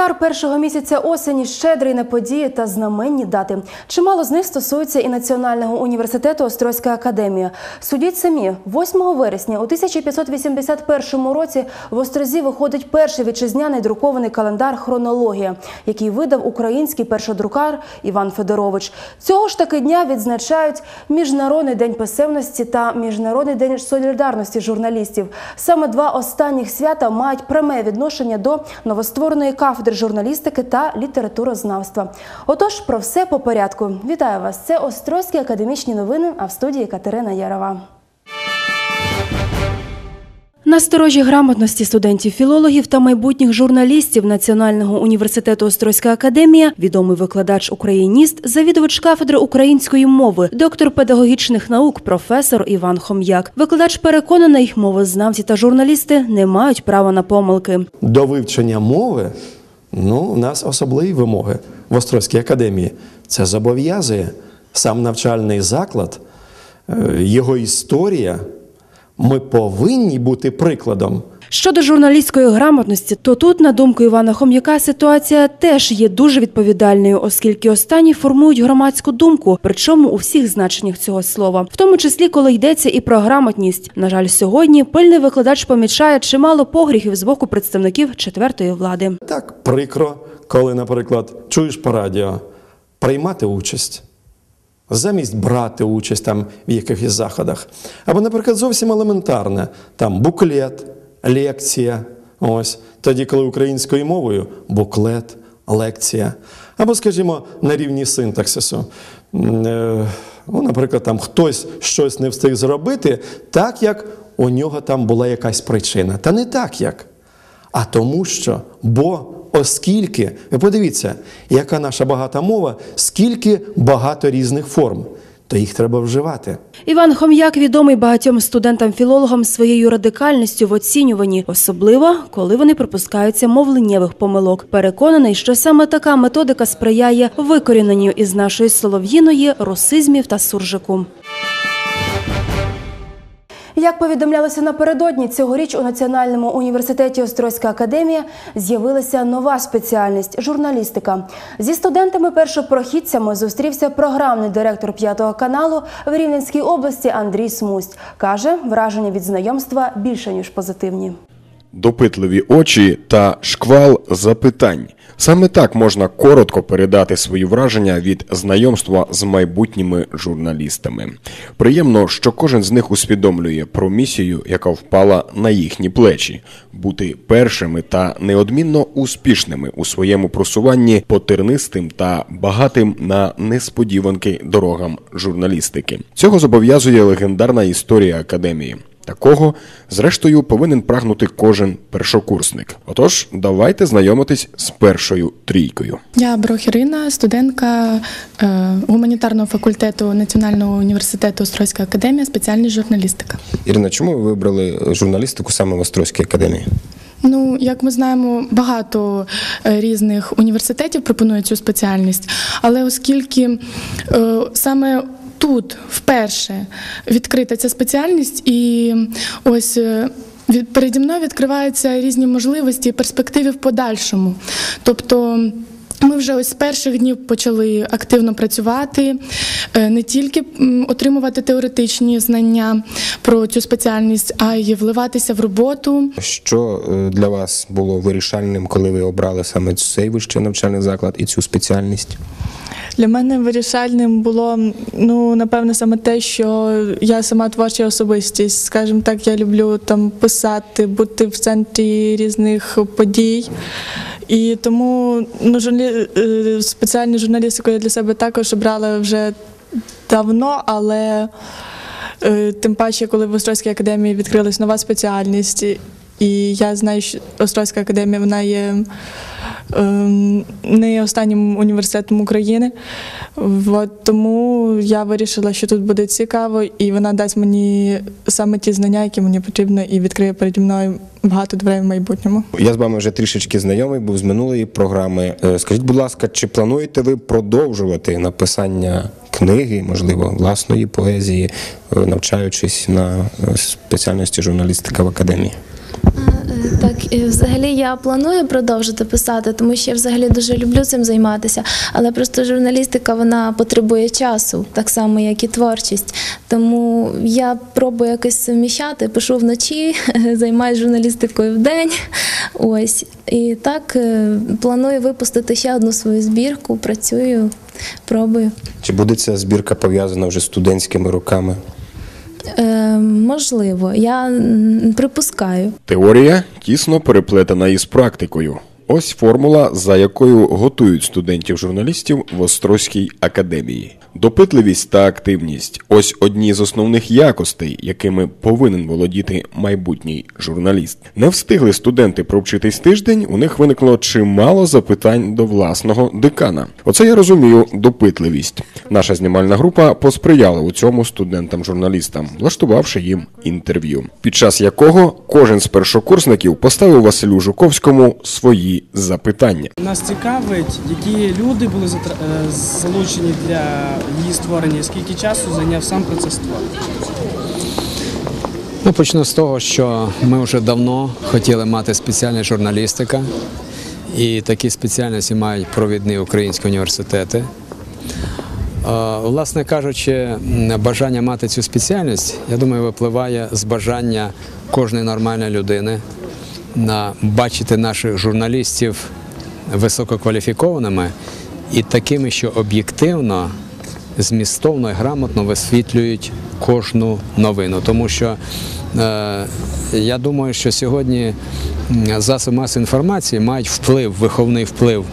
Календар першого місяця осені щедрий на події та знаменні дати. Чимало з них стосується і Національного університету Острозька академія. Судіть самі, 8 вересня у 1581 році в Острозі виходить перший вітчизняний друкований календар Хронологія, який видав український першодрукар Іван Федорович. Цього ж таки дня відзначають Міжнародний день писемності та Міжнародний день солідарності журналістів. Саме два останніх свята мають пряме відношення до новоствореної кафедри журналістики та літературознавства. Отож, про все по порядку. Вітаю вас! Це Острозькі академічні новини. А в студії Катерина Ярова. Насторожі грамотності студентів-філологів та майбутніх журналістів Національного університету Острозька академія, відомий викладач україніст, завідувач кафедри української мови, доктор педагогічних наук, професор Іван Хом'як. Викладач переконаний, мовознавці та журналісти не мають права на помилки. До вивчення мови ну, у нас особливі вимоги в Острозькій академії. Це зобов'язує сам навчальний заклад, е, його історія. Ми повинні бути прикладом. Щодо журналістської грамотності, то тут, на думку Івана Хом'яка, ситуація теж є дуже відповідальною, оскільки останні формують громадську думку, причому у всіх значеннях цього слова, в тому числі коли йдеться і про грамотність. На жаль, сьогодні пильний викладач помічає чимало погріхів з боку представників четвертої влади. Так прикро, коли, наприклад, чуєш по радіо приймати участь. Замість брати участь там в якихось заходах. Або, наприклад, зовсім елементарне там буклет, лекція. Ось тоді, коли українською мовою буклет, лекція. Або, скажімо, на рівні синтаксису. Е, Ну, наприклад, там хтось щось не встиг зробити, так як у нього там була якась причина. Та не так як. А тому що, бо оскільки, ви подивіться, яка наша багата мова, скільки багато різних форм, то їх треба вживати. Іван Хом'як відомий багатьом студентам-філологам своєю радикальністю в оцінюванні, особливо коли вони припускаються мовленнєвих помилок. Переконаний, що саме така методика сприяє викоріненню із нашої солов'їної русизмів та суржику. Як повідомлялося напередодні, цьогоріч у Національному університеті Острозька академія з'явилася нова спеціальність журналістика. Зі студентами-першопрохідцями зустрівся програмний директор п'ятого каналу в Рівненській області Андрій Смусть. Каже, враження від знайомства більше ніж позитивні. Допитливі очі та шквал запитань. Саме так можна коротко передати свої враження від знайомства з майбутніми журналістами. Приємно, що кожен з них усвідомлює про місію, яка впала на їхні плечі, бути першими та неодмінно успішними у своєму просуванні по тернистим та багатим на несподіванки дорогам журналістики. Цього зобов'язує легендарна історія академії. Такого, зрештою, повинен прагнути кожен першокурсник. Отож, давайте знайомитись з першою трійкою. Я Брох Ірина, студентка е, гуманітарного факультету Національного університету Острозька академія, спеціальність журналістика. Ірина, чому ви вибрали журналістику саме в Острозькій академії? Ну, як ми знаємо, багато е, різних університетів пропонують цю спеціальність, але оскільки е, саме тут вперше відкрита ця спеціальність, і ось е, переді мною відкриваються різні можливості і перспективи в подальшому. Тобто. Ми вже ось з перших днів почали активно працювати, е, не тільки отримувати теоретичні знання про цю спеціальність, а й вливатися в роботу. Що е, для вас було вирішальним, коли ви обрали саме цей вищий навчальний заклад і цю спеціальність? Для мене вирішальним було ну напевне саме те, що я сама творча особистість. Скажімо так, я люблю там писати, бути в центрі різних подій. І тому ну, журналі... е, спеціальну журналістику я для себе також обрала вже давно, але е, тим паче, коли в Острозькій академії відкрилась нова спеціальність, і я знаю, що Острозька академія вона є ем, не останнім університетом України. От, тому я вирішила, що тут буде цікаво, і вона дасть мені саме ті знання, які мені потрібно, і відкриє переді мною багато дверей в майбутньому. Я з вами вже трішечки знайомий, був з минулої програми. Е, Скажіть, будь ласка, чи плануєте ви продовжувати написання книги, можливо, власної поезії, е, навчаючись на е, спеціальності журналістика в академії? Е, Так, і взагалі я планую продовжити писати, тому що я взагалі дуже люблю цим займатися. Але просто журналістика вона потребує часу, так само як і творчість. Тому я пробую якось совміщати, пишу вночі, займаюся журналістикою вдень. Ось і так е, планую випустити ще одну свою збірку. Працюю, пробую. Чи буде ця збірка пов'язана вже з студентськими роками? Можливо, я припускаю. Теорія тісно переплетена із практикою. Ось формула, за якою готують студентів-журналістів в Острозькій академії. Допитливість та активність ось одні з основних якостей, якими повинен володіти майбутній журналіст. Не встигли студенти провчитись тиждень, у них виникло чимало запитань до власного декана. Оце я розумію допитливість. Наша знімальна група посприяла у цьому студентам-журналістам, влаштувавши їм інтерв'ю, під час якого кожен з першокурсників поставив Василю Жуковському свої запитання. Нас цікавить, які люди були е, залучені для її створення, скільки часу зайняв сам процес створення. Ну, почну з того, що ми вже давно хотіли мати спеціальність журналістика, і такі спеціальності мають провідні українські університети. Е, Власне кажучи, бажання мати цю спеціальність, я думаю, випливає з бажання кожної нормальної людини на бачити наших журналістів висококваліфікованими і такими, що об'єктивно змістовно і грамотно висвітлюють кожну новину. Тому що е, я думаю, що сьогодні засоби масової інформації мають вплив, виховний вплив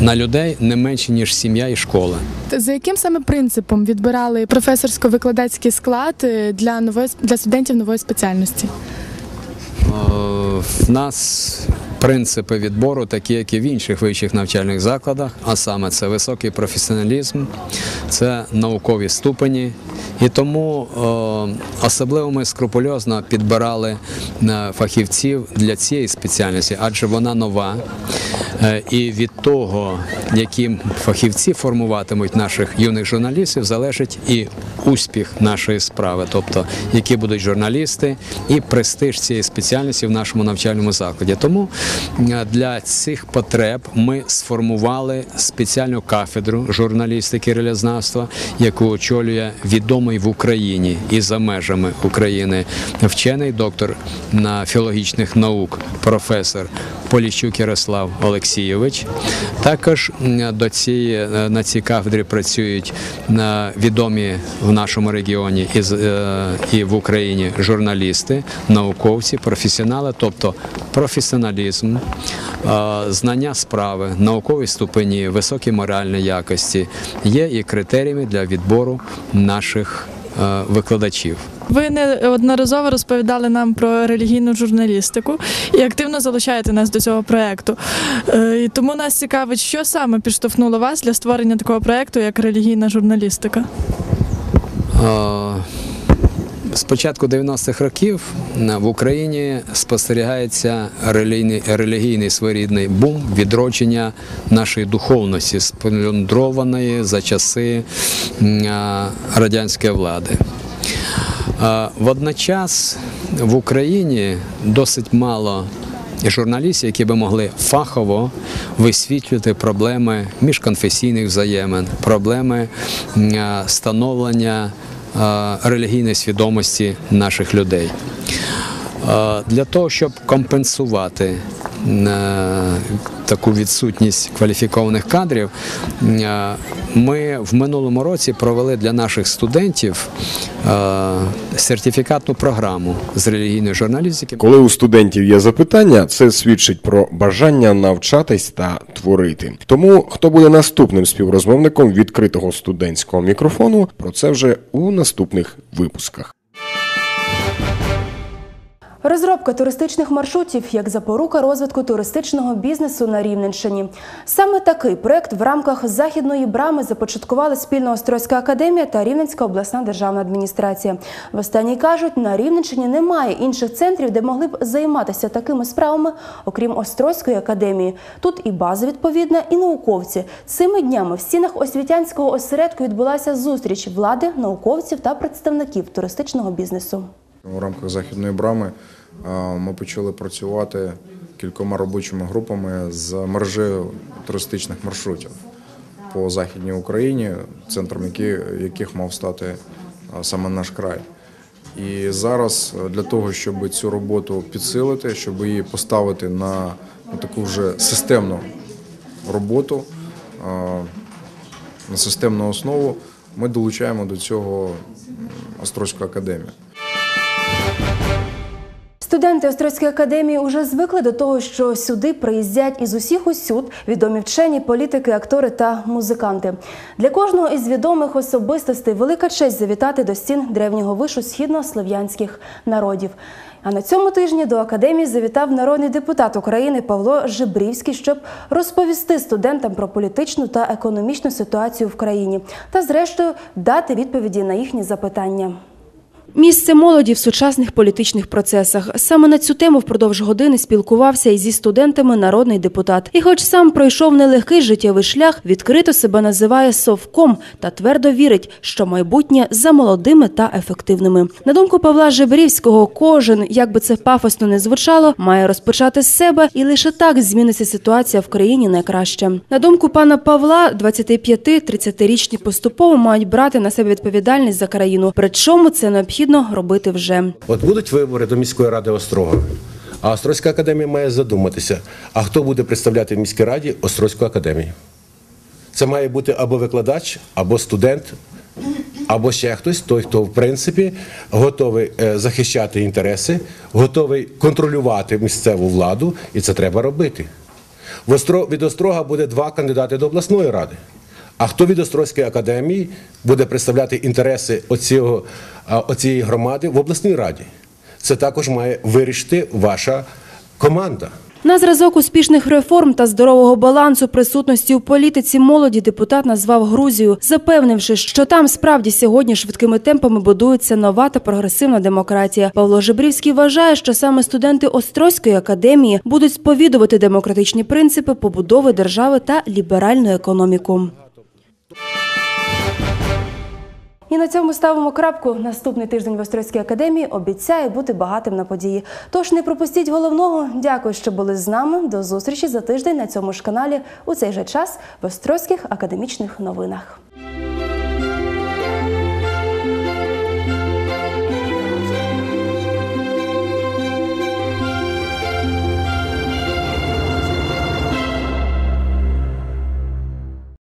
на людей не менше, ніж сім'я і школа. За яким саме принципом відбирали професорсько-викладацький склад е, для нової для студентів нової спеціальності? Е, В нас принципи відбору такі, як і в інших вищих навчальних закладах, а саме це високий професіоналізм, це наукові ступені. І тому е, особливо ми скрупульозно підбирали е, фахівців для цієї спеціальності, адже вона нова. Е, І від того, які фахівці формуватимуть наших юних журналістів, залежить і успіх нашої справи, тобто які будуть журналісти і престиж цієї спеціальності в нашому навчальному закладі. Тому е, для цих потреб ми сформували спеціальну кафедру журналістики релізнавства, яку очолює відомий в Україні і за межами України вчений доктор на філологічних наук, професор Поліщук Ярослав Олексійович. Також до цієї е, на цій кафедрі працюють е, відомі в нашому регіоні е, і в Україні журналісти, науковці, професіонали, тобто професіоналізм, знання справи, наукові ступені, високі моральні якості є і критеріями для відбору наших викладачів. Ви неодноразово розповідали нам про релігійну журналістику і активно залучаєте нас до цього проекту. Е, І тому нас цікавить, що саме підштовхнуло вас для створення такого проекту, як релігійна журналістика. Е, З початку 90-х років е, в Україні спостерігається релігійний, релігійний своєрідний бум відродження нашої духовності, сплюндрованої за часи радянської влади. Водночас в Україні досить мало журналістів, які би могли фахово висвітлювати проблеми міжконфесійних взаємин, проблеми становлення релігійної свідомості наших людей. Для того, щоб компенсувати таку відсутність кваліфікованих кадрів, е, ми в минулому році провели для наших студентів е, сертифікатну програму з релігійної журналістики. Коли у студентів є запитання, це свідчить про бажання навчатись та творити. Тому хто буде наступним співрозмовником відкритого студентського мікрофону, про це вже у наступних випусках. Розробка туристичних маршрутів як запорука розвитку туристичного бізнесу на Рівненщині. Саме такий проект в рамках західної брами започаткували спільно Острозька академія та Рівненська обласна державна адміністрація. В останній кажуть, на Рівненщині немає інших центрів, де могли б займатися такими справами, окрім Острозької академії. Тут і база відповідна, і науковці. Цими днями в стінах освітянського осередку відбулася зустріч влади, науковців та представників туристичного бізнесу. У рамках західної брами ми почали працювати кількома робочими групами з мережею туристичних маршрутів по Західній Україні, центром яких мав стати саме наш край. І зараз е, для того, щоб цю роботу підсилити, щоб її поставити на, таку вже системну роботу, на системну основу, ми долучаємо до цього Острозьку академію. Студенти Острозької академії уже звикли до того, що сюди приїздять із усіх усюд відомі вчені, політики, актори та музиканти. Для кожного із відомих особистостей велика честь завітати до стін древнього вишу східнослов'янських народів. А на цьому тижні до академії завітав народний депутат України Павло Жибрівський, щоб розповісти студентам про політичну та економічну ситуацію в країні та, зрештою, дати відповіді на їхні запитання. Місце молоді в сучасних політичних процесах. Саме на цю тему впродовж години спілкувався і зі студентами народний депутат. І, хоч сам пройшов нелегкий життєвий шлях, відкрито себе називає совком та твердо вірить, що майбутнє за молодими та ефективними. На думку Павла Жебрівського, кожен, як би це пафосно не звучало, має розпочати з себе, і лише так зміниться ситуація в країні на краще. На думку пана Павла, 25-30-річні поступово мають брати на себе відповідальність за країну. Причому це необхідно робити вже. От будуть вибори до міської ради Острога. А Острозька академія має задуматися, а хто буде представляти в міській раді Острозьку академію. Це має бути або викладач, або студент, або ще хтось, той, хто в принципі готовий е, захищати інтереси, готовий контролювати місцеву владу, і це треба робити. Від Острога буде два кандидати до обласної ради. А хто від Острозької академії буде представляти інтереси оцього, оцієї громади в обласній раді? Це також має вирішити ваша команда. На зразок успішних реформ та здорового балансу присутності у політиці молоді депутат назвав Грузію, запевнивши, що там справді сьогодні швидкими темпами будується нова та прогресивна демократія. Павло Жебрівський вважає, що саме студенти Острозької академії будуть сповідувати демократичні принципи побудови держави та ліберальну економіку. І на цьому ставимо крапку. Наступний тиждень в Острозькій академії обіцяє бути багатим на події. Тож не пропустіть головного. Дякую, що були з нами. До зустрічі за тиждень на цьому ж каналі у цей же час в Острозьких академічних новинах.